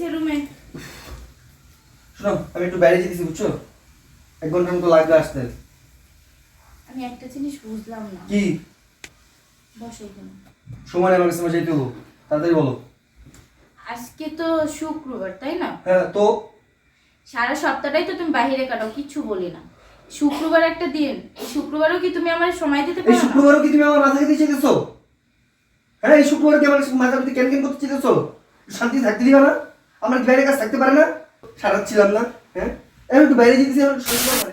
যে রুমে শোনো আমি একটু বাইরে যেতেছি বুঝছ? এক ঘণ্টার মতো লাগবে আসতে। আমি একটা জিনিস বুঝলাম না। কি? বসো এখানে। সময় আমার কাছে আমার যেতে হব। তাড়াতাড়ি বলো। আজকে তো শুক্রবার তাই না? হ্যাঁ তো? সারা সপ্তাহটাই তো তুমি বাইরে কাটাও কিচ্ছু বলি না। শুক্রবার একটা দিন এই শুক্রবারও কি তুমি আমার সময় দিতে পারো না? শুক্রবারও কি তুমি আমার মাথা খেতে চেয়েছো? হ্যাঁ এই শুক্রবার কি আমার মাথা খেতে কেন কেন করতে চেয়েছো? শান্তি থাকতে দিবা না? আমার বাইরে কাজ থাকতে পারে না? সারাচ্ছিলাম না হ্যাঁ? আমি একটু বাইরে যেতেছি আমার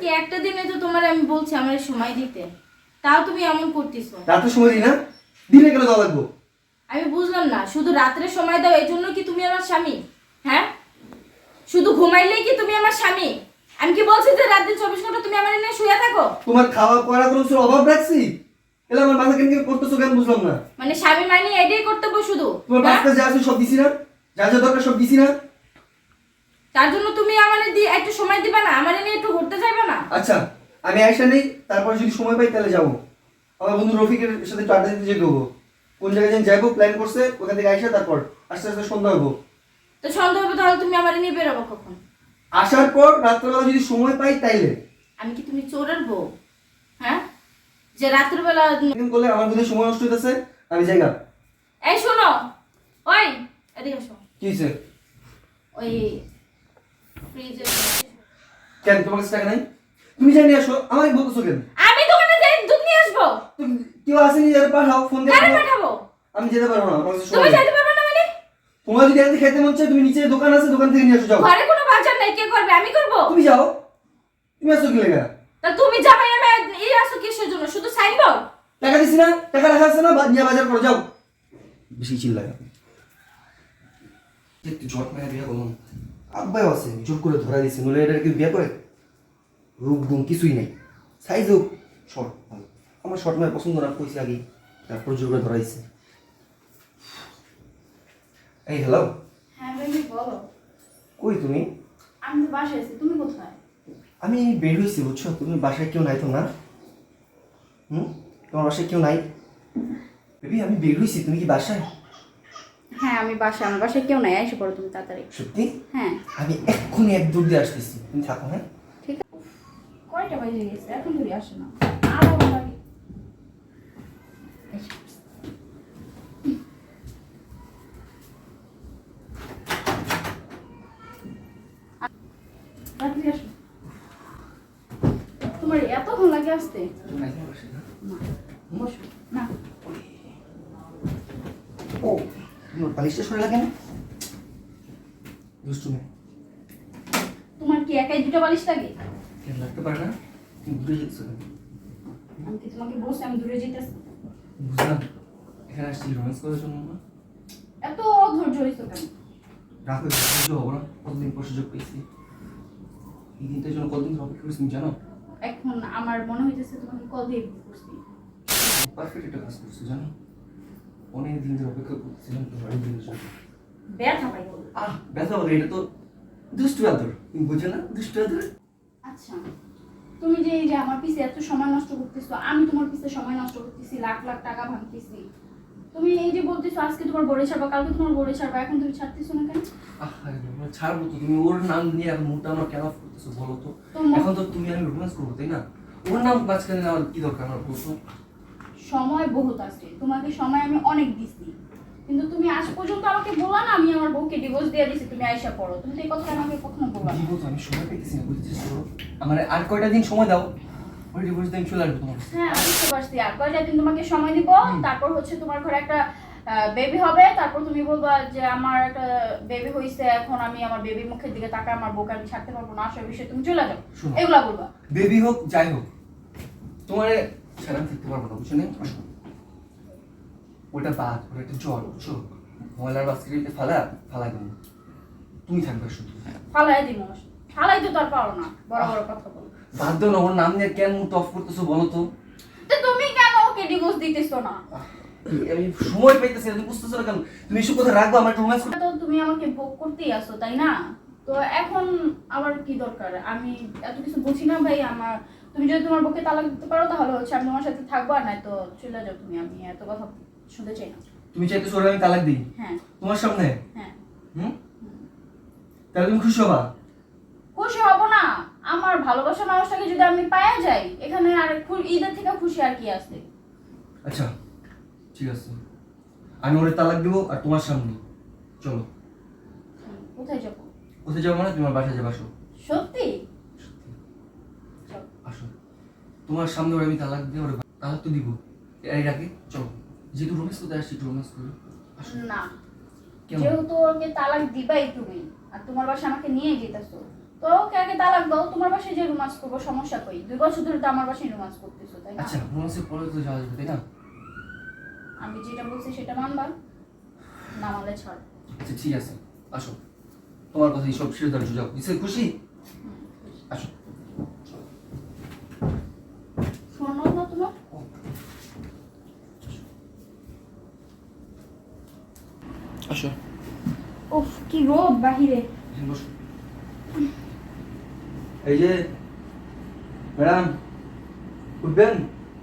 কি একটা দিনে তো তোমার আমি বলছি আমার সময় দিতে। তাও তুমি এমন করতেছো। রাতে সময় দিই না। দিনে কেন দেওয়া লাগবো? আমি বুঝলাম না শুধু রাত্রে সময় দাও এই জন্য কি তুমি আমার স্বামী? হ্যাঁ? শুধু ঘুমাইলেই কি তুমি আমার স্বামী? আমি কি বলছি যে রাত্রে চব্বিশ ঘণ্টা তুমি আমার নিয়ে শুয়ে থাকো? তোমার খাওয়া পড়া কোনো কিছুর অভাব রাখছি? এলে আমার মাথা কেন কেন করতেছো কেন বুঝলাম না। মানে স্বামী মানে এটাই কর্তব্য শুধু তোমার হ্যাঁ? বাচ্চা যা আছে সব দিছি না। যা যা দরকার সব দিছি না। তার জন্য তুমি আমার দিয়ে একটু সময় দিবা না? আমার নিয়ে একটু ঘুরতে যাবে না? আচ্ছা আমি আয়সা নেই তারপর যদি সময় পাই তাহলে যাব। আমার বন্ধু রফিকের সাথে একটু আড্ডা দিতে যেতে হব কোন জায়গায় যেন যাব প্ল্যান করছে ওখান থেকে আইসা তারপর আস্তে আস্তে সন্ধ্যা হব। তো সন্দেহ হবে তাহলে তুমি আমার নিয়ে বেরোবো কখন? আসার পর রাত্রেবেলা যদি সময় পাই তাইলে। আমি কি তুমি চোরের বউ? হ্যাঁ? যে রাত্রিবেলা এরকম করলে আমার বুঝে সময় নষ্ট হইতেছে আমি যাই না। এই শোনো ওই এদিকে আসো কি হয়েছে ওই ফ্রিজে কেন তোমার কাছে টাকা নাই? তুমি নিয়ে আসো আমাকে বলতেছো কেন? আমি দোকানে যাই দুধ নিয়ে আসব? তুমি কেউ আসেনি যারা পাঠাও ফোন দিয়ে পাঠাবো? আমি যেতে পারব না আমার তুমি যেতে পারবে না মানে? তোমার যদি খেতে মন চায় তুমি নিচে দোকান আছে দোকান থেকে নিয়ে আসো যাও। ঘরে কোনো বাজার নাই কে করবে? আমি করব? তুমি যাও। তুমি আসো কি লেগা? তা তুমি যাবে আমি এই আসো কিসের জন্য? শুধু সাইনবোর্ড টাকা দিছি না টাকা রাখা আছে না নিয়ে বাজার করো যাও। বেশি চিল্লায় একটু জট মেরে বিয়ে করলাম আব্বাই আছে জোর করে ধরা দিছে নলে এটা কি বিয়ে করে? রূপ গুণ কিছুই নেই। সাইজ হোক শর্ট আমার শর্ট মেয়ে পছন্দ না কইছি আগে। তারপর জোর করে ধরা দিছে। এই হ্যালো হ্যাঁ বেবি বলো। কই তুমি? আমি তো বাসায় আছি তুমি কোথায়? আমি বের হয়েছি বুঝছ? তুমি বাসায় কেউ নাই তো না হুম? তোমার বাসায় কেউ নাই? বেবি আমি বের হয়েছি তুমি কি বাসায়? হ্যাঁ আমি বাসায় আমার বাসায় কেউ নাই এসে পড়ো তুমি তাড়াতাড়ি। সত্যি? হ্যাঁ। আমি এক্ষুনি এক দূর দিয়ে আসতেছি। তুমি থাকো হ্যাঁ? ঠিক আছে। কয়টা বাজে গেছে? এখন ধরে আসো না আরও লাগে তাড়াতাড়ি আসো। তোমার এতক্ষণ লাগে আসতে না বসো না ও বালিশটা সরে লাগে না? দুষ্টু তোমার কি একাই দুটো বালিশ লাগে? কেন লাগতে পারে না? তুমি দূরে যেতেছো আমি কি তোমাকে বলছি আমি দূরে যেতেছি। বুঝলাম। এখানে আসছি রোম্যান্স করার জন্য না? এত অধৈর্য হয়েছো কেন? রাখো সহ্য হব না। কতদিন পর সুযোগ পেয়েছি? এই দিনটার জন্য কতদিন অপেক্ষা করেছি জানো? এখন আমার মনে হইতেছে তোমাকে কল দিয়ে করছি। পারফেক্ট একটা কাজ করছ জানো? অনেক দিন ধরে অপেক্ষা করছিলাম তোমার এই দিনের জন্য ব্যথা পাই আহ ব্যথা বলে এটা তো দুষ্টু আদর তুমি বুঝো না দুষ্টু আদর আচ্ছা তুমি যে এই যে আমার পিছে এত সময় নষ্ট করতেছো আমি তোমার পিছে সময় নষ্ট করতেছি লাখ লাখ টাকা ভাঙতেছি। তুমি এই যে বলতেছো আজকে তোমার বড়ে ছাড়বা কালকে তোমার বড়ে ছাড়বা এখন তুমি ছাড়তেছো না কেন? বাবা, ছাড়বো তো তুমি ওর নাম নিয়ে এখন আমার কেন অফ করতেছো বলো তো? এখন তো তুমি আমি রোম্যান্স করব তাই না? ওর নাম মাঝখানে নেওয়ার কি দরকার আমার সময় বহুত আছে। তোমাকে সময় আমি অনেক দিছি। কিন্তু তুমি আজ পর্যন্ত আমাকে বলা না আমি আমার বউকে ডিভোর্স দিয়ে দিছি তুমি আয়সা পড়ো। তুমি তো এই কথা আমাকে কখনো বলা না। তো আমি সময় পেতেছি না বুঝতেছি? তো আমার আর কয়টা দিন সময় দাও ওই ডিভোর্স দিন চলে আসব তোমার হ্যাঁ আমি বুঝতে পারছি। আর কয়টা দিন তোমাকে সময় দিব? তারপর হচ্ছে তোমার ঘরে একটা বেবি হবে। তারপর তুমি বলবা যে আমার একটা বেবি হইছে এখন আমি আমার বেবির মুখের দিকে তাকা আমার বউকে আমি ছাড়তে পারব না আসার বিষয়ে তুমি চলে যাও। এগুলা বলবা। বেবি হোক যাই হোক তোমার ছাড়া থাকতে পারব না বুঝছ না? ওটা বাদ ওটা একটা জ্বর বুঝছ? ময়লার বাস্কেটে ফালা ফালা দেবো। তুমি থাকবে শুধু। ফালাই দিব ফালাই তো তার পারো না। বড় বড় কথা বল। বাদ দাও না ওর নাম নিয়ে কেন মুখ অফ করতেছো বলো তো? তো তুমি কেন ওকে ডিভোর্স দিতেছো না? আমি সময় পাইতেছি না তুমি বুঝতেছো না কেন? তুমি এসব কথা রাখব আমার রোম্যান্স তো তুমি আমাকে ভোগ করতেই আসো তাই না? তো এখন আবার কি দরকার? আমি এত কিছু বুঝি না ভাই আমার তুমি যদি তোমার বউকে তালাক দিতে পারো তাহলে হচ্ছে আমি তোমার সাথে থাকব আর নাই তো চলে যাও তুমি। আমি এত কথা শুনতে চাই না। তুমি চাইতেছো ওরা আমি তালাক দিই? হ্যাঁ। তোমার সামনে? হ্যাঁ। হুম? তাহলে তুমি খুশি হবা? খুশি হব না। আমার ভালোবাসার মানুষটাকে যদি আমি পাওয়া যাই এখানে আর ঈদের থেকে খুশি আর কি আছে? আচ্ছা ঠিক আছে। আমি ওরে তালাক দেবো আর তোমার সামনে। চলো। কোথায় যাব? কোথায় যাব মানে? তোমার বাসায় যাব সত্যি চল। আসো তোমার সামনে ওরে আমি তালাক দিয়ে ওরে তালাক তো দিব। এর আগে চলো। যেহেতু রোমেন্স করতে আসছি একটু রোমেন্স করি। না। যেহেতু ওকে তালাক দিবাই তুমি আর তোমার বাসা আমাকে নিয়ে যেতেছো তো ওকে আগে তালাক দাও তোমার বাসায় যে রোমান্স করব সমস্যা কই? দুই বছর ধরে তো আমার বাসায় রোমান্স করতেছো তাই না? আচ্ছা রোমেন্সের পরে তো যাওয়া যাবে তাই না? আমি যেটা বলছি সেটা মানবা না মানলে ছাড়। আচ্ছা ঠিক আছে। আসো। তোমার কথা সব শেষ ধরে যাও। নিশ্চয় খুশি হুম, খুশি। আসো শোনো না তোমার আসো উফ কি রোদ বাহিরে। এই যে ম্যাডাম উঠবেন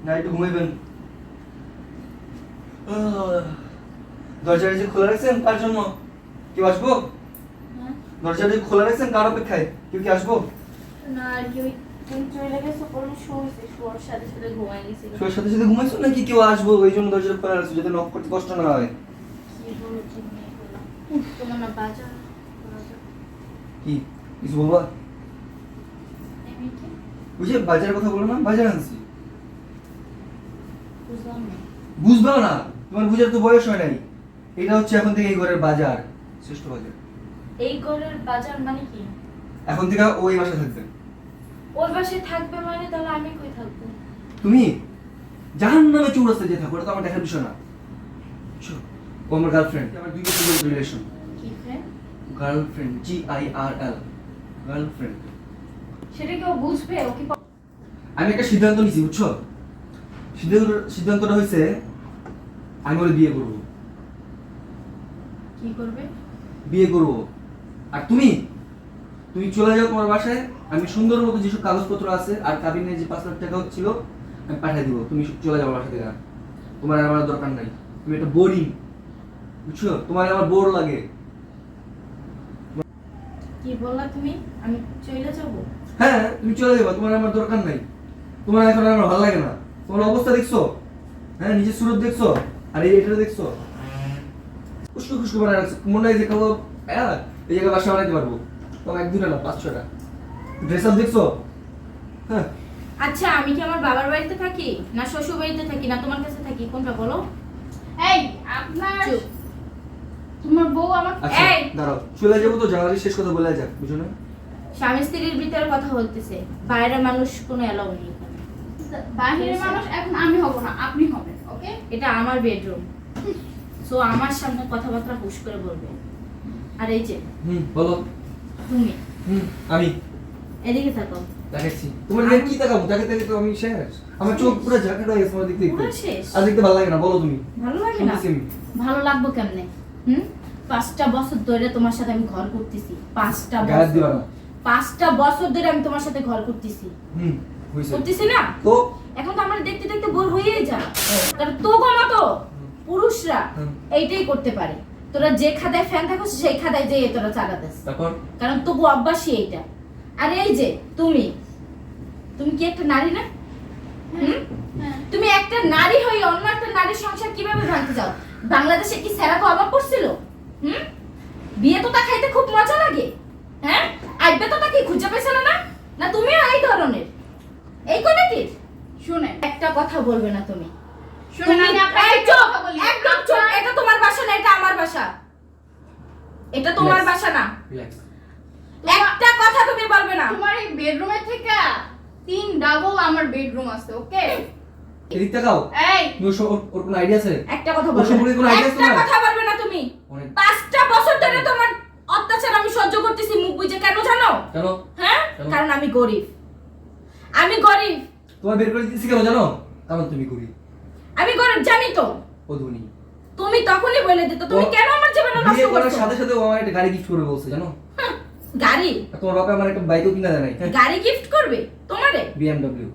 না একটু ঘুমাইবেন? দরজাটা যে খোলা রাখছেন কার জন্য? কেউ আসব? হ্যাঁ? দরজাটা যে খোলা রাখছেন কার অপেক্ষায়? কেউ কি আসব? না শোয়ার সাথে সাথে ঘুমাইছো নাকি কেউ আসব? ওই জন্য দরজাটা খোলা রাখছো যাতে নক করতে কষ্ট না হয়। তোমার না। কি? কিছু বলবা? বুঝে বাজারের কথা বলো না? বাজার আনছি। বুঝবাও না। তোমার বুঝার তো বয়স হয় নাই। এটা হচ্ছে এখন থেকে এই ঘরের বাজার শ্রেষ্ঠ বাজার। এই ঘরের বাজার মানে কি? এখন থেকে ওই বাসা থাকবে। ওর বাসায় থাকবে মানে তাহলে আমি কই থাকব? তুমি জাহান নামে চৌরাস্তা যে থাকো ওটা তো আমার দেখার বিষয় না। ও আমার গার্লফ্রেন্ড আমার দুই বছর রিলেশন কি friend? Girlfriend G I R L girlfriend সেটা কি ও বুঝবে? ও কি আমি একটা সিদ্ধান্ত নিছি বুঝছ? সিদ্ধান্ত সিদ্ধান্তটা হয়েছে আমি ওরে বিয়ে করব। কি করবে? বিয়ে করব। আর তুমি? তুমি চলে যাও তোমার বাসায় আমি সুন্দর মতো যেসব কাগজপত্র আছে আর কাবিনে যে পাঁচ লাখ টাকা ছিল আমি পাঠিয়ে দিব। তুমি চলে যাও বাসা থেকে। তোমার আমার দরকার নাই। তুমি একটা বোরিং বুঝছ? তোমার আমার বোর লাগে। কি বললা তুমি? আমি চলে যাব? হ্যাঁ তুমি চলে যাব তোমার আমার দরকার নাই। তোমার এখন আমার ভালো লাগে না। তোমার অবস্থা দেখছ? হ্যাঁ নিজের সুরত দেখছ? আর এই এটা দেখছ? খুশকু খুশকু বানায় রাখছো। মনে হয় যে খাব হ্যাঁ এই জায়গায় বাসা বানাইতে পারব। তোমার এক দুটা না পাঁচ ছটা ড্রেস আপ দেখছ? হ্যাঁ। আচ্ছা আমি কি আমার বাবার বাড়িতে থাকি? না শ্বশুর বাড়িতে থাকি? না তোমার কাছে থাকি? কোনটা বলো? এই আপনার। তোমার বউ আমার আচ্ছা এই! দাঁড়াও চলে যাব তো জানালি শেষ কথা বলে যাক বুঝো না? স্বামী স্ত্রীর ভিতরে কথা বলতেছে বাইরের মানুষ কোনো এলাও নেই। বাহিরের মানুষ এখন আমি হব না আপনি হবেন ওকে? এটা আমার বেডরুম সো আমার সামনে কথাবার্তা হুশ করে বলবে। আর এই যে হুম বলো। তুমি। হুম আমি। এদিকে থাকো। দেখাচ্ছি। তোমার দিকে কি তাকাবো তাকে তাকে তো আমি শেষ। আমার চোখ পুরো ঝাঁকাটা হয়ে গেছে আমার দেখতে দেখতে আর দেখতে ভালো লাগে না বলো তুমি। ভালো লাগে না? ভালো লাগবো কেমনে? হুম? পাঁচটা বছর ধরে তোমার সাথে আমি ঘর করতেছি। পাঁচটা বছর। পাঁচটা বছর ধরে আমি তোমার সাথে ঘর করতেছি। হুম করতেছি না? তো? এখন তো আমার দেখতে দেখতে বোর হয়েই যায়। কারণ তো মতো পুরুষরা এইটাই করতে পারে। তোরা যে খাদায় ফ্যান থাকো সেই খাদায় যেয়ে তোরা চালাতেস কারণ তবু অভ্যাসই এইটা। আর এই যে তুমি তুমি কি একটা নারী না? হুম? হ্যাঁ। তুমি একটা নারী হয়ে অন্য একটা নারীর সংসার কীভাবে ভাঙতে যাও? বাংলাদেশে কি সেরাকো অভাব পড়ছিল হুম? বিয়ে তো তা খাইতে খুব মজা লাগে। হ্যাঁ? আইবে তো তাকে খুঁজে পেছিল না? না তুমিও এই ধরনের? এই কোনে কি? শুনেন একটা কথা বলবে না তুমি। আমি আপনাকে কথা বলি। একদম চুপ। এটা তোমার বাসা না এটা আমার বাসা। এটা তোমার বাসা না। একটা কথা তুমি বলবে না। তোমার এই বেডরুমের থেকে তিন ডাবল আমার বেডরুম আছে ওকে এদিক তাকাও এই। তুমি ওর ওর- ওর কোনো আইডিয়া আছে? একটা কথা ওর বলবে সম্পর্কে কোনো idea আছে একটা কথা বলবে না তুমি। পাঁচটা বছর ধরে তোমার অত্যাচার আমি সহ্য করতেছি মুখ বুঝে। কেন জানো? কেন? হ্যাঁ? কারণ আমি গরিব। আমি গরিব। তোমার বের করে দিচ্ছি কেন জানো? কারণ তুমি কবি আমি গরিব জানি তো। ও ধনী। তুমি তখনই বলে দিত তুমি কেন আমার জীবনে নষ্ট করছ? সাথে সাথে ও আমার একটা গাড়ি গিফট করে বলছে জানো? গাড়ি? তোমার বাবা আমার একটা বাইকও কিনা দেয় নাই। গাড়ি গিফট করবে? তোমারে? বিএমডব্লিউ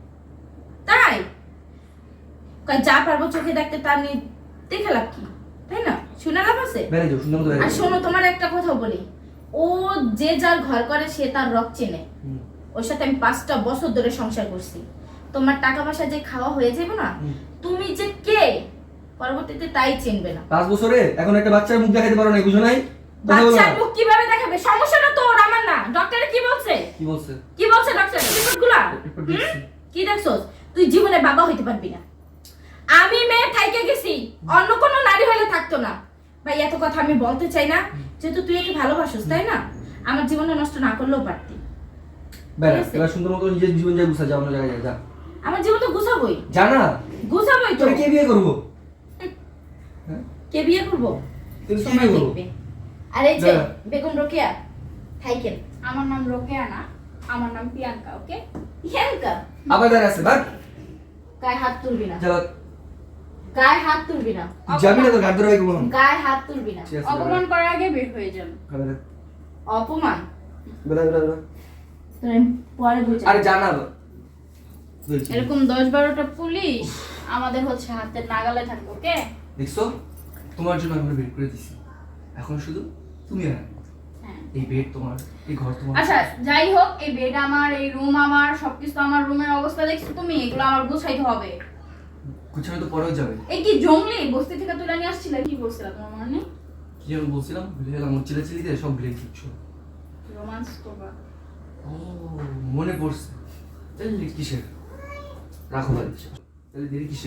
যা পারব চোখে দেখতে তার নিয়ে দেখে লাভ কি? তাই না? শুনে লাভ আছে? আর শোনো তোমার একটা কথা বলি। ও যে যার ঘর করে সে তার রক চেনে। ওর সাথে আমি পাঁচটা বছর ধরে সংসার করছি। তোমার টাকা পয়সা যে খাওয়া হয়ে যাবে না তুমি যে কে? পরবর্তীতে তাই চিনবে না। পাঁচ বছরে? এখন একটা বাচ্চার মুখ দেখাতে পারো না বুঝো নাই? বাচ্চার মুখ কীভাবে দেখাবে? সমস্যাটা তো ওর আমার না। ডক্টরে কি বলছে? কি বলছে? কি বলছে ডক্টর রিপোর্টগুলা রিপোর্ট দেখছি। কি দেখছস? তুই জীবনে বাবা হইতে পারবি না। আমি মেয়ে থাইকে গেছি অন্য কোনো নারী হলে থাকতো না। ভাই এত কথা আমি বলতে চাই না যেহেতু তুই একে ভালোবাসিস তাই না? আমার জীবনটা নষ্ট না করলেও পারতি। বেড়া এবার সুন্দর মতো নিজের জীবন যায় গুছা যা অন্য জায়গায় যা, যা। আমার জীবন তো গুছাবই। জানা গুছাবই তো। কে বিয়ে করব? হ্যাঁ? কে বিয়ে করব? তুমি কি সময় বিয়ে করব? দেখবে। যে বেগম রোকেয়া থাইকেন আমার নাম রোকেয়া না আমার নাম প্রিয়াঙ্কা ওকে? হেলকা আবার দাঁড়া আছে বাট গায়ে হাত তুলবি না। যা গায়ে হাত তুলবি না। যাবি না তো গায়ে হাত তুলবি না। অপমান করার আগে বের হয়ে যান বেড়া অপমান? বেড়া তোর আমি পরে বুঝা আরে জানা বলছি। এরকম দশ বারোটা পুলিশ আমাদের হচ্ছে হাতের নাগালে থাকবে ওকে? দেখছ? তোমার জন্য আমি বের করে দিছি। এখন শুধু তুমি আর হ্যাঁ। এই বেড তোমার এই ঘর তোমার। আচ্ছা যাই হোক এই বেড আমার এই রুম আমার সবকিছু আমার রুমের অবস্থা দেখছ তুমি? এগুলো আমার গুছাইতে হবে। গুছানো তো পরেও যাবে। এই কি জঙ্গলি বস্তি থেকে তুলে নিয়ে আসছিল? কি বলছিলা তোমার মনে? নেই কি আমি বলছিলাম? ভুলে গেলাম ওর চিলে চিলিতে সব ভুলে দিচ্ছ রোমান্স করবা। ও মনে পড়ছে। তাহলে কিসের? রাখো বাড়ি তাহলে দেরি কিসের?